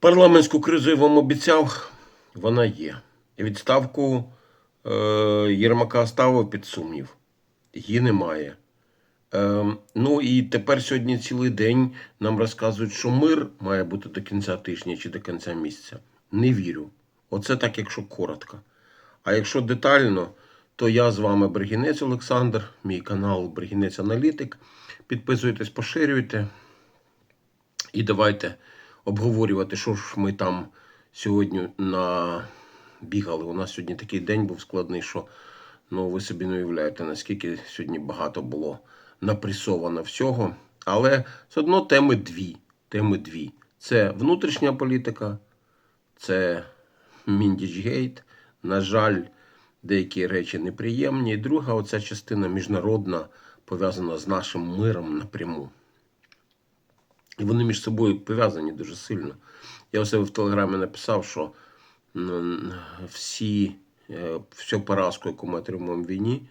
Парламентську кризу я вам обіцяв, вона є. Відставку е, Єрмака ставив під сумнів. Її немає. Е, ну і тепер сьогодні цілий день нам розказують, що мир має бути до кінця тижня чи до кінця місяця. Не вірю. Оце так, якщо коротко. А якщо детально, то я з вами Бригінець Олександр, мій канал Бригінець Аналітик. Підписуйтесь, поширюйте. І давайте обговорювати, що ж ми там сьогодні набігали. У нас сьогодні такий день був складний, що ну, ви собі не уявляєте, наскільки сьогодні багато було напресовано всього. Але все одно теми дві. Теми дві. Це внутрішня політика, це Міндічгейт. На жаль, деякі речі неприємні. І друга, оця частина міжнародна, пов'язана з нашим миром напряму. І вони між собою пов'язані дуже сильно. Я у себе в Телеграмі написав, що всі, е, всю поразку, яку ми отримуємо в війні,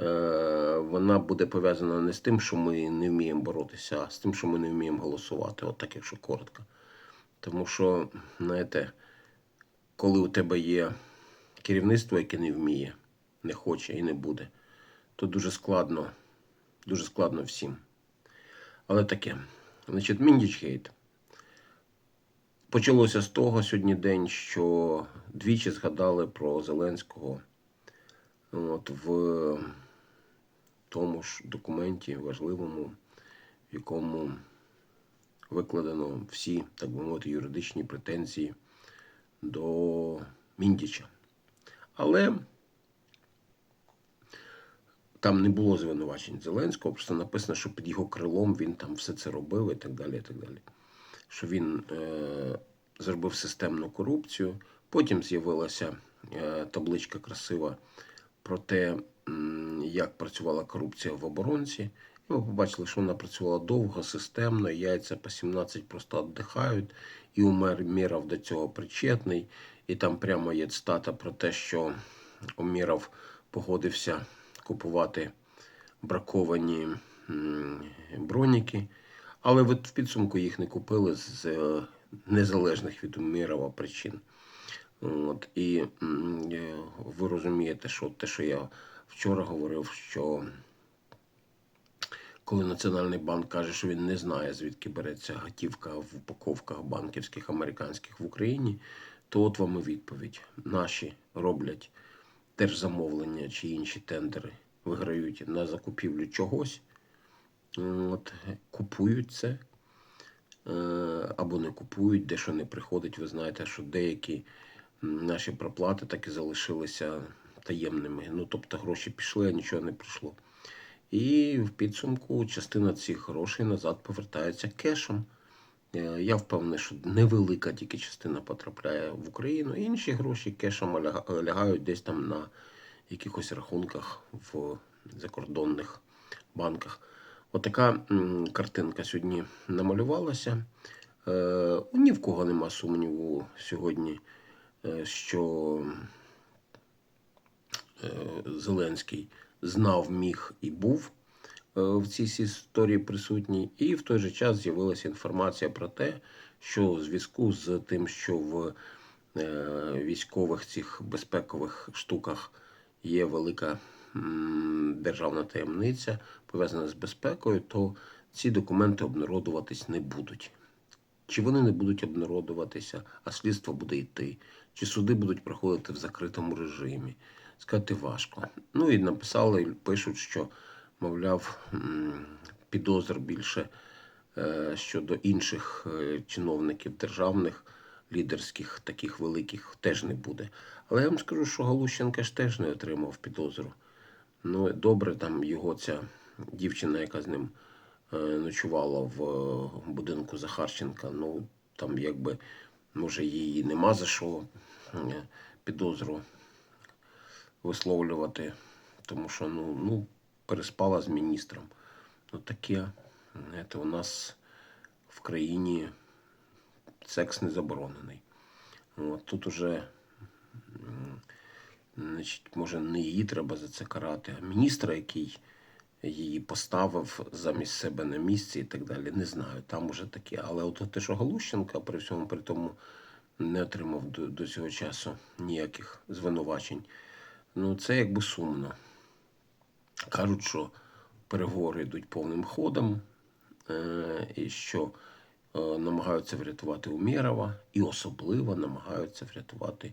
е, вона буде пов'язана не з тим, що ми не вміємо боротися, а з тим, що ми не вміємо голосувати. От так, якщо коротко. Тому що, знаєте, коли у тебе є керівництво, яке не вміє, не хоче і не буде, то дуже складно, дуже складно всім. Але таке. Значить, Міндічгейт. Почалося з того сьогодні день, що двічі згадали про Зеленського от, в тому ж документі важливому, в якому викладено всі, так би мовити, юридичні претензії до Міндіча. Але там не було звинувачень Зеленського, просто написано, що під його крилом він там все це робив і так далі. і так далі. Що він е, зробив системну корупцію. Потім з'явилася е, табличка красива про те, як працювала корупція в оборонці. І ми побачили, що вона працювала довго, системно, яйця по 17 просто віддихають, і Умер Міров до цього причетний. І там прямо є цитата про те, що Уміров погодився купувати браковані броніки, але в підсумку їх не купили з е, незалежних від Умірова причин. От, і е, ви розумієте, що те, що я вчора говорив, що коли Національний банк каже, що він не знає, звідки береться готівка в упаковках банківських американських в Україні, то от вам і відповідь. Наші роблять держзамовлення чи інші тендери, виграють на закупівлю чогось, от, купують це е, або не купують, де що не приходить. Ви знаєте, що деякі наші проплати так і залишилися таємними. Ну, тобто гроші пішли, а нічого не прийшло. І в підсумку частина цих грошей назад повертається кешем. Е, Я впевнений, що невелика тільки частина потрапляє в Україну. Інші гроші кешем лягають десь там на якихось рахунках в закордонних банках. Отака картинка сьогодні намалювалася. Е, Ні в кого нема сумніву сьогодні, е, що е, Зеленський знав, міг і був е, в цій історії присутній. І в той же час з'явилася інформація про те, що у зв'язку з тим, що в військових цих безпекових штуках є велика державна таємниця, пов'язана з безпекою, то ці документи обнародуватись не будуть. Чи вони не будуть обнародуватися, а слідство буде йти, чи суди будуть проходити в закритому режимі. Сказати важко. Ну і написали, пишуть, що, мовляв, підозр більше е, щодо інших е, чиновників державних, лідерських, таких великих, теж не буде. Але я вам скажу, що Галущенка ж теж не отримав підозру. Ну, добре, там його ця дівчина, яка з ним е, ночувала в е, будинку Захарченка, ну там якби, може, її нема за що е, підозру висловлювати, тому що ну, ну, переспала з міністром. Ну таке, у нас в країні секс не заборонений. От, тут уже значить, може, не її треба за це карати, а міністра, який її поставив замість себе на місці і так далі. Не знаю, там уже таке. Але от те, що Галущенка при всьому при тому не отримав до, до цього часу ніяких звинувачень. Ну, це якби сумно. Кажуть, що переговори йдуть повним ходом, е, і що намагаються врятувати Умєрова, і особливо намагаються врятувати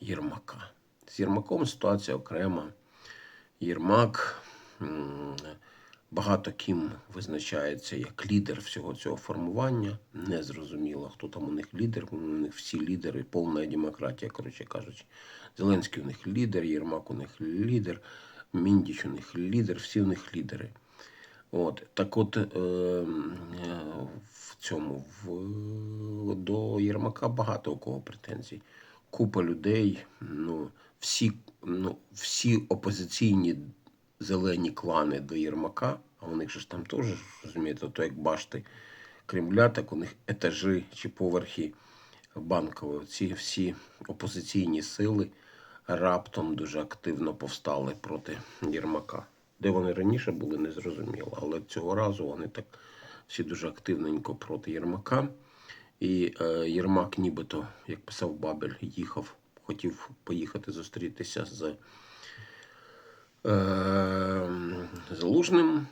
Єрмака. З Єрмаком ситуація окрема. Єрмак багато ким визначається як лідер всього цього формування. Незрозуміло, хто там у них лідер. У них всі лідери, повна демократія, коротше кажучи. Зеленський у них лідер, Єрмак у них лідер, Міндіч у них лідер, всі у них лідери. От, так от е, е, в цьому в, до Єрмака багато у кого претензій. Купа людей, ну, всі, ну, всі опозиційні зелені клани до Єрмака, а у них же ж там теж, розумієте, то як башти Кремля, так у них етажі чи поверхи банкові. Ці всі опозиційні сили раптом дуже активно повстали проти Єрмака. Де вони раніше були, не зрозуміло. Але цього разу вони так всі дуже активненько проти Єрмака. І е, Єрмак, нібито, як писав Бабель, їхав, хотів поїхати зустрітися з е, Залужним.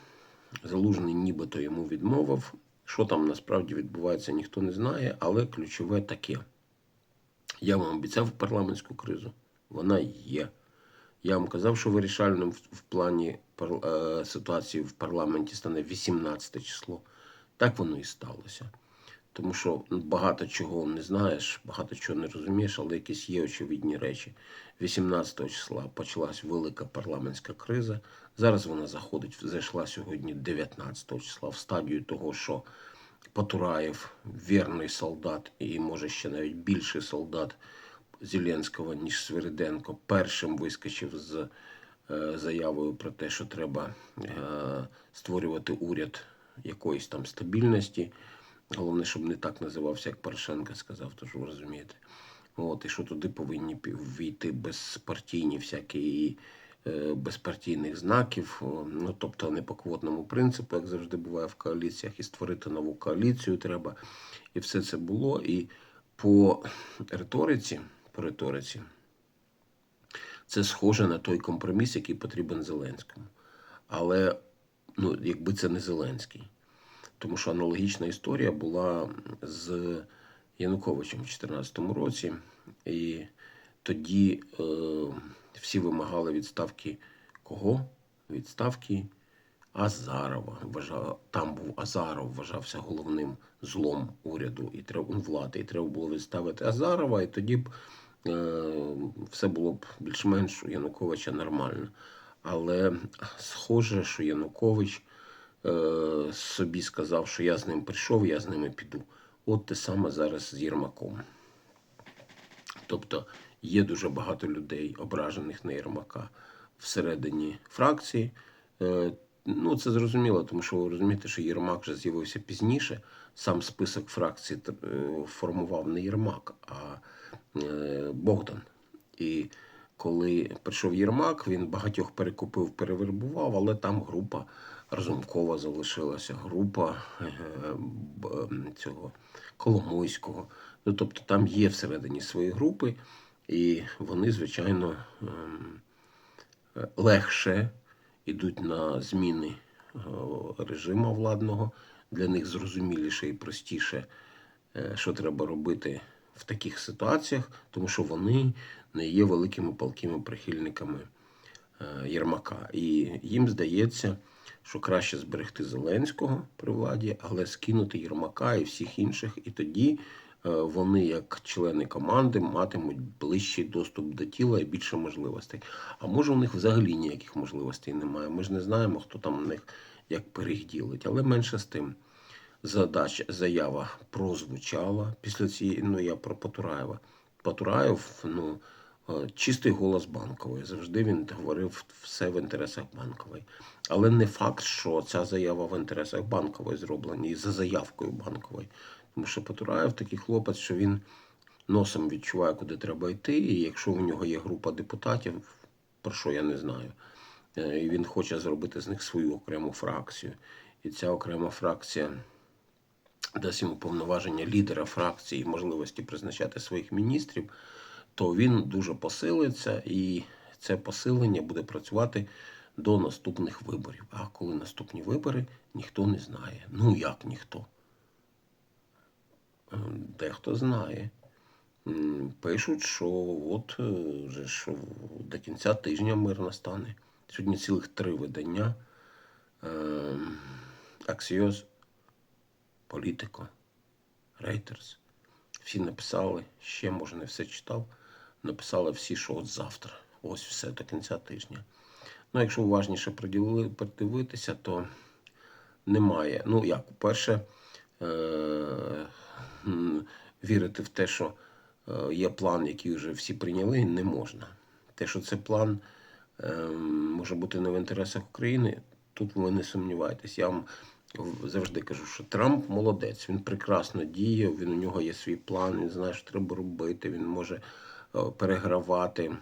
Залужний нібито йому відмовив. Що там насправді відбувається, ніхто не знає, але ключове таке. Я вам обіцяв парламентську кризу. Вона є. Я вам казав, що вирішальним в, плані е, ситуації в парламенті стане 18 число. Так воно і сталося. Тому що ну, багато чого не знаєш, багато чого не розумієш, але якісь є очевидні речі. 18 числа почалась велика парламентська криза. Зараз вона заходить, зайшла сьогодні 19 числа в стадію того, що Потураєв вірний солдат і може ще навіть більший солдат Зеленського, ніж Свириденко, першим вискочив з е, заявою про те, що треба е, створювати уряд якоїсь там стабільності. Головне, щоб не так називався, як Порошенко сказав, то ж ви розумієте. От, і що туди повинні війти безпартійні всякі і е, безпартійних знаків, ну тобто не по квотному принципу, як завжди буває в коаліціях, і створити нову коаліцію треба. І все це було. І по риториці, риториці, це схоже на той компроміс, який потрібен Зеленському. Але ну, якби це не Зеленський. Тому що аналогічна історія була з Януковичем у 2014 році, і тоді е, всі вимагали відставки кого? Відставки Азарова. Вважав, там був Азаров, вважався головним злом уряду і треба влади. І треба було відставити Азарова, і тоді б все було б більш-менш у Януковича нормально. Але схоже, що Янукович е, собі сказав, що я з ним прийшов, я з ними піду. От те саме зараз з Єрмаком. Тобто є дуже багато людей, ображених на Єрмака всередині фракції. Е, Ну, це зрозуміло, тому що ви розумієте, що Єрмак вже з'явився пізніше. Сам список фракцій е, формував не Єрмак, а е, Богдан. І коли прийшов Єрмак, він багатьох перекупив, перевербував, але там група Разумкова залишилася, група е, цього Коломойського. Ну, тобто там є всередині свої групи, і вони, звичайно, ем, е, легше йдуть на зміни е, режиму владного. Для них зрозуміліше і простіше, е, що треба робити в таких ситуаціях, тому що вони не є великими палкими прихильниками е, Єрмака. І їм здається, що краще зберегти Зеленського при владі, але скинути Єрмака і всіх інших, і тоді е, вони, як члени команди, матимуть ближчий доступ до тіла і більше можливостей. А може, у них взагалі ніяких можливостей немає. Ми ж не знаємо, хто там у них як пиріг ділить, але менше з тим. Задача, заява прозвучала після цієї. Ну я про Потураєва. Потураєв, ну е, чистий голос банкової. Завжди він говорив все в інтересах банкової. Але не факт, що ця заява в інтересах банкової зроблена і за заявкою банкової. Тому що Потураєв такий хлопець, що він носом відчуває, куди треба йти. І якщо у нього є група депутатів, про що я не знаю, Е, І він хоче зробити з них свою окрему фракцію. І ця окрема фракція дасть йому повноваження лідера фракції і можливості призначати своїх міністрів, то він дуже посилиться, і це посилення буде працювати до наступних виборів. А коли наступні вибори, ніхто не знає. Ну як ніхто? Е, Дехто знає. Пишуть, що от е, вже ж до кінця тижня мир настане. Сьогодні цілих три видання. Ем, Axios, Політико, Reuters. Всі написали, ще може не все читав. Написали всі, що от завтра. Ось все до кінця тижня. Ну, якщо уважніше придивитися, то немає. Ну, як, по-перше, е- вірити в те, що е, є план, який вже всі прийняли, не можна. Те, що це план е, може бути не в інтересах України, тут ви не сумніваєтесь. Я вам завжди кажу, що Трамп молодець, він прекрасно діє, він у нього є свій план, він знає, що треба робити, він може е, перегравати е,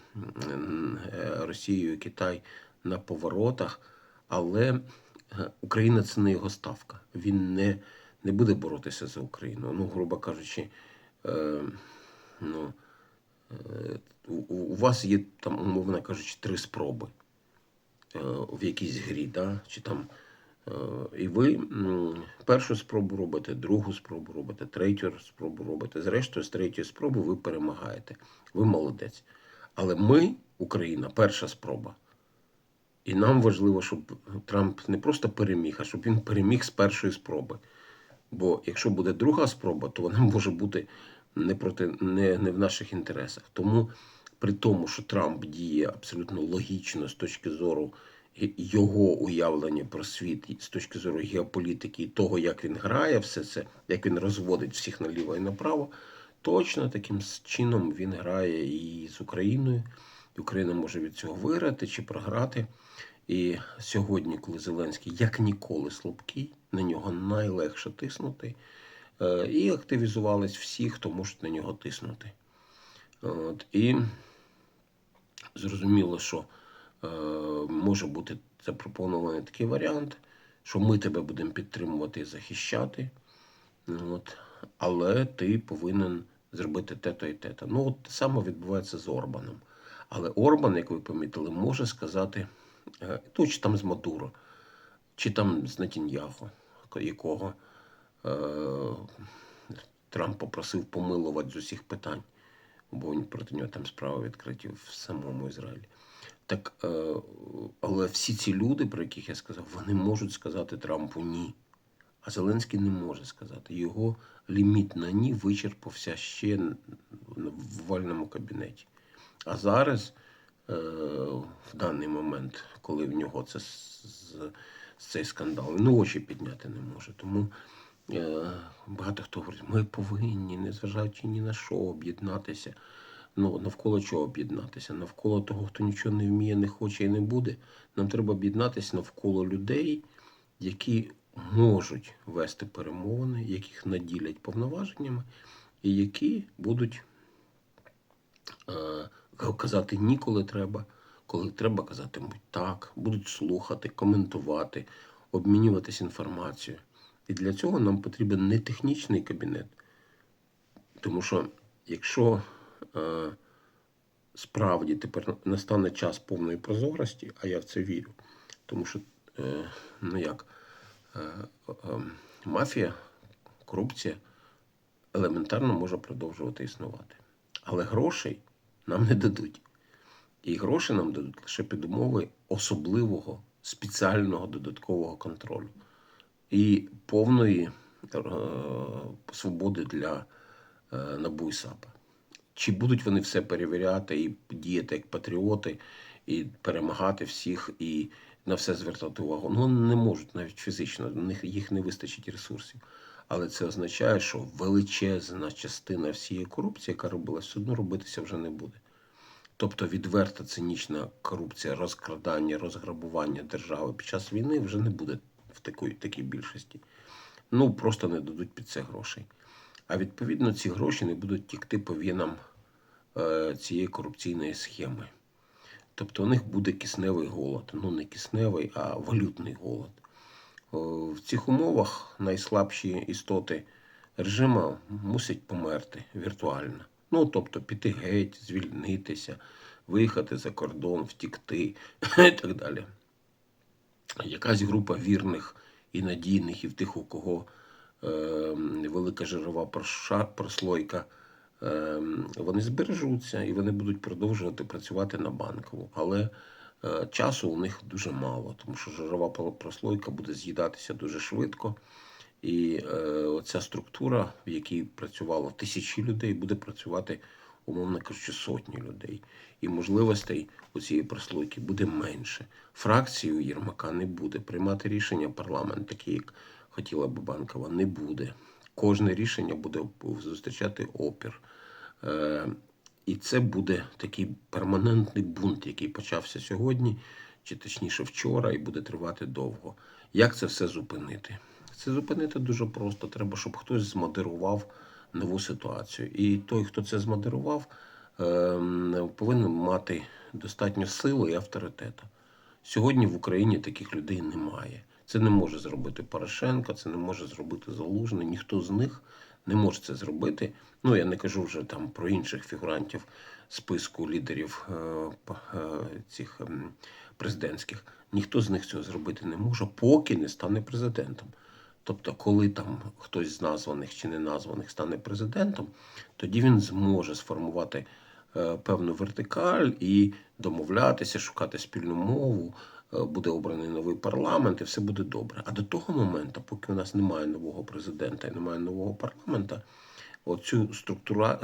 Росію і Китай на поворотах, але е, Україна це не його ставка. Він не, не буде боротися за Україну. Ну, грубо кажучи, е, ну, у, у вас є там, умовно кажучи, три спроби е, в якійсь грі, да? чи там. Е, І ви першу спробу робите, другу спробу робите, третю спробу робите. Зрештою, з третьої спроби ви перемагаєте. Ви молодець. Але ми, Україна, перша спроба. І нам важливо, щоб Трамп не просто переміг, а щоб він переміг з першої спроби. Бо якщо буде друга спроба, то вона може бути не, проти, не, не в наших інтересах. Тому при тому, що Трамп діє абсолютно логічно з точки зору його уявлення про світ, з точки зору геополітики і того, як він грає все це, як він розводить всіх наліво і направо, точно таким чином він грає і з Україною. Україна може від цього виграти чи програти. І сьогодні, коли Зеленський як ніколи слабкий, на нього найлегше тиснути. Е, І активізувались всі, хто може на нього тиснути. От, і зрозуміло, що може бути запропонований такий варіант, що ми тебе будемо підтримувати і захищати. От, але ти повинен зробити те-то і те-то. Ну, от саме відбувається з Орбаном. Але Орбан, як ви помітили, може сказати, е, ну, чи там з Мадуро, чи там з Натіньяхо, якого е, Трамп попросив помилувати з усіх питань, бо проти нього там справи відкриті в самому Ізраїлі. Так, е, але всі ці люди, про яких я сказав, вони можуть сказати Трампу ні. А Зеленський не може сказати. Його ліміт на ні вичерпався ще в вальному кабінеті. А зараз, е, в даний момент, коли в нього це цей скандал, він очі підняти не може. Тому е, багато хто говорить, ми повинні, незважаючи ні на що, об'єднатися. Ну, навколо чого об'єднатися? Навколо того, хто нічого не вміє, не хоче і не буде. Нам треба об'єднатися навколо людей, які можуть вести перемовини, яких наділять повноваженнями, і які будуть е, казати ні, коли треба, коли треба казати так, будуть слухати, коментувати, обмінюватися інформацією. І для цього нам потрібен не технічний кабінет. Тому що якщо справді тепер настане час повної прозорості, а я в це вірю, тому що, е, ну як, е, е, мафія, корупція елементарно може продовжувати існувати. Але грошей нам не дадуть. І гроші нам дадуть лише під умови особливого спеціального додаткового контролю і повної е, свободи для е, НАБУ і САПа. Чи будуть вони все перевіряти і діяти як патріоти, і перемагати всіх, і на все звертати увагу? Ну, не можуть навіть фізично, них їх не вистачить ресурсів. Але це означає, що величезна частина всієї корупції, яка робилась, все одно робитися вже не буде. Тобто відверта цинічна корупція, розкрадання, розграбування держави під час війни вже не буде в такій, такій більшості. Ну просто не дадуть під це грошей. А відповідно ці гроші не будуть тікти по вінам е, цієї корупційної схеми. Тобто у них буде кисневий голод. Ну, не кисневий, а валютний голод. В цих умовах найслабші істоти режиму мусять померти віртуально. Ну, тобто піти геть, звільнитися, виїхати за кордон, втікти і так далі. Якась група вірних і надійних, і в тих, у кого е, велика жирова прослойка, е, вони збережуться і вони будуть продовжувати працювати на банкову. Але е, часу у них дуже мало, тому що жирова прослойка буде з'їдатися дуже швидко. І е, оця структура, в якій працювало тисячі людей, буде працювати, умовно кажучи, сотні людей. І можливостей у цієї прослойки буде менше. Фракції Єрмака не буде. Приймати рішення парламент, такі, як хотіла би банкова, не буде. Кожне рішення буде зустрічати опір. Е, і це буде такий перманентний бунт, який почався сьогодні, чи точніше вчора, і буде тривати довго. Як це все зупинити? Це зупинити дуже просто. Треба, щоб хтось змодерував нову ситуацію. І той, хто це змодерував, ем, повинен мати достатньо сили і авторитету. Сьогодні в Україні таких людей немає. Це не може зробити Порошенко, це не може зробити Залужний. Ніхто з них не може це зробити. Ну я не кажу вже там про інших фігурантів списку лідерів е, е, цих ем, президентських. Ніхто з них цього зробити не може, поки не стане президентом. Тобто, коли там хтось з названих чи не названих стане президентом, тоді він зможе сформувати е, певну вертикаль і домовлятися, шукати спільну мову, буде обраний новий парламент, і все буде добре. А до того моменту, поки у нас немає нового президента і немає нового парламента, оцю структура,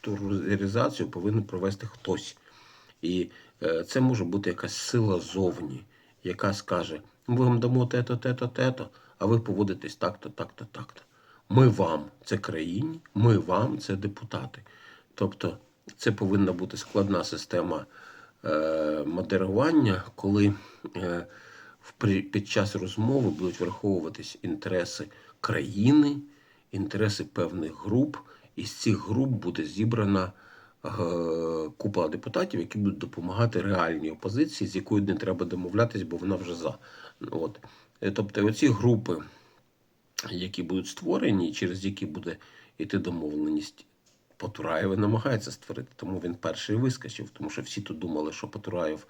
структуризацію повинен провести хтось. І е, це може бути якась сила зовні, яка скаже: ми вам дамо те-то, те-то, те-то, а ви поводитесь так-то, так-то, так-то. Ми вам це країні, ми вам це депутати. Тобто це повинна бути складна система е, модерування, коли е, під час розмови будуть враховуватись інтереси країни, інтереси певних груп, і з цих груп буде зібрана е, купа депутатів, які будуть допомагати реальній опозиції, з якою не треба домовлятись, бо вона вже за. От. Е, Тобто, оці групи, які будуть створені, через які буде йти домовленість. Потураєв намагається створити, тому він перший вискочив, тому що всі тут думали, що Потураєв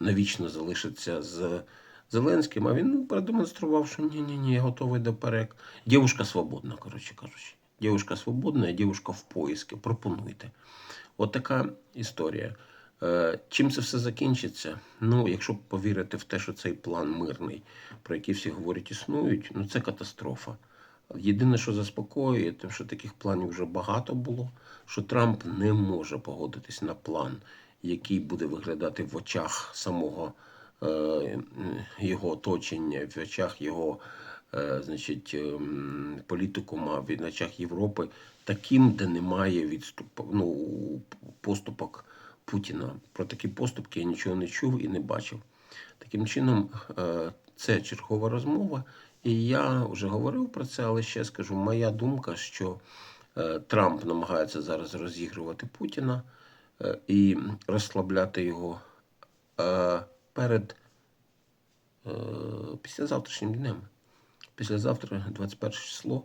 навічно залишиться з Зеленським, а він ну, продемонстрував, що ні, ні, я готовий до перек. Дівушка свободна, коротше кажучи. Дівушка свободна, і дівушка в поїзки. Пропонуйте. От така історія. Е, Чим це все закінчиться? Ну, якщо повірити в те, що цей план мирний, про який всі говорять, існують, ну це катастрофа. Єдине, що заспокоює, тим, що таких планів вже багато було, що Трамп не може погодитись на план, який буде виглядати в очах самого е, його оточення, в очах його е, значить, ем, політикума, в очах Європи, таким, де немає відступу, ну, поступок Путіна. Про такі поступки я нічого не чув і не бачив. Таким чином, е, це чергова розмова. І я вже говорив про це, але ще скажу, моя думка, що е, Трамп намагається зараз розігрувати Путіна е, і розслабляти його е, перед е, післязавтрашнім днем. Післязавтра, 21 число,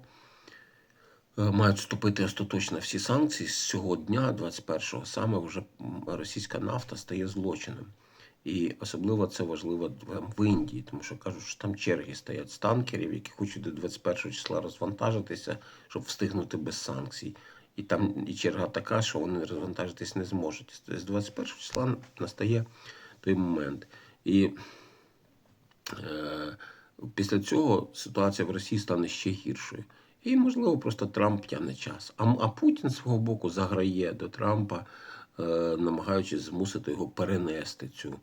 мають вступити остаточно всі санкції. З цього дня, 21-го, саме вже російська нафта стає злочином. І особливо це важливо в- в Індії, тому що кажуть, що там черги стоять з танкерів, які хочуть до 21 числа розвантажитися, щоб встигнути без санкцій. І там і черга така, що вони розвантажитись не зможуть. З 21 числа настає той момент. І е, після цього ситуація в Росії стане ще гіршою. І, можливо, просто Трамп тягне час. А, а Путін свого боку заграє до Трампа, намагаючись змусити його перенести цю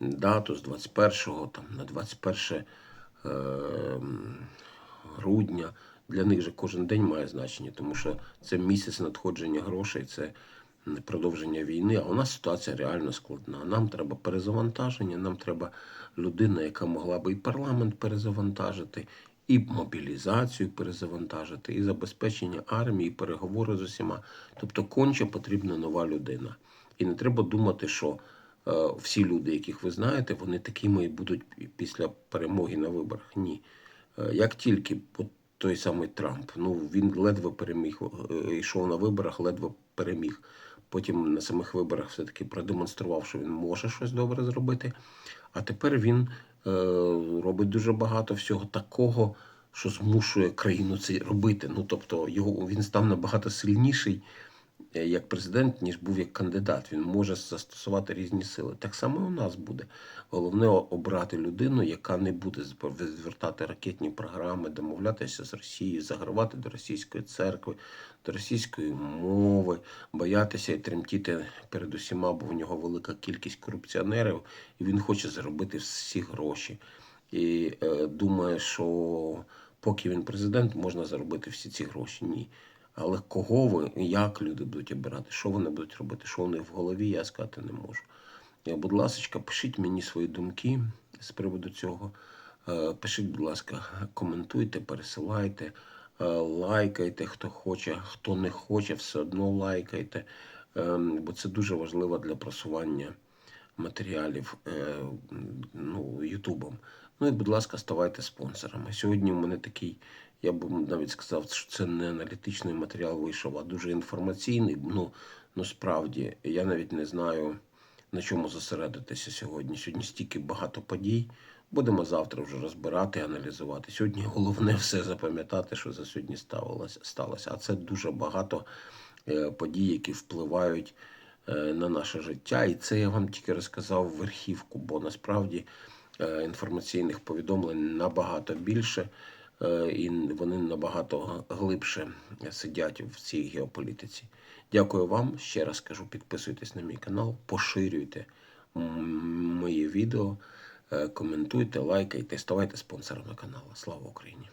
дату з 21 там, на 21 е, грудня. Для них же кожен день має значення, тому що це місяць надходження грошей, це продовження війни. А у нас ситуація реально складна. Нам треба перезавантаження, нам треба людина, яка могла би і парламент перезавантажити, і мобілізацію перезавантажити, і забезпечення армії, і переговори з усіма. Тобто конче потрібна нова людина. І не треба думати, що е, всі люди, яких ви знаєте, вони такими і будуть після перемоги на виборах. Ні. Е, Як тільки той самий Трамп, ну він ледве переміг, е, йшов на виборах, ледве переміг. Потім на самих виборах все-таки продемонстрував, що він може щось добре зробити. А тепер він робить дуже багато всього такого, що змушує країну це робити. Ну тобто його він став набагато сильніший е, як президент, ніж був як кандидат. Він може застосувати різні сили. Так само у нас буде. Головне обрати людину, яка не буде звертати ракетні програми, домовлятися з Росією, загравати до російської церкви, до російської мови, боятися і тремтіти перед усіма, бо в нього велика кількість корупціонерів, і він хоче заробити всі гроші. І е, думає, що поки він президент, можна заробити всі ці гроші. Ні. Але кого ви, як люди будуть обирати, що вони будуть робити, що вони в голові, я сказати не можу. Будь ласка, пишіть мені свої думки з приводу цього. Е, Пишіть, будь ласка, коментуйте, пересилайте, е, лайкайте, хто хоче, хто не хоче, все одно лайкайте, Е, бо це дуже важливо для просування матеріалів ну, Ютубом. Ну і, будь ласка, ставайте спонсорами. Сьогодні у мене такий, я б навіть сказав, що це не аналітичний матеріал вийшов, а дуже інформаційний. Ну, ну справді, я навіть не знаю, на чому зосередитися сьогодні. Сьогодні стільки багато подій. Будемо завтра вже розбирати, аналізувати. Сьогодні головне все запам'ятати, що за сьогодні сталося. А це дуже багато е, подій, які впливають е, на наше життя. І це я вам тільки розказав верхівку, бо насправді е, інформаційних повідомлень набагато більше, і вони набагато глибше сидять в цій геополітиці. Дякую вам. Ще раз кажу, підписуйтесь на мій канал, поширюйте моє відео, е, коментуйте, лайкайте, ставайте спонсорами каналу. Слава Україні!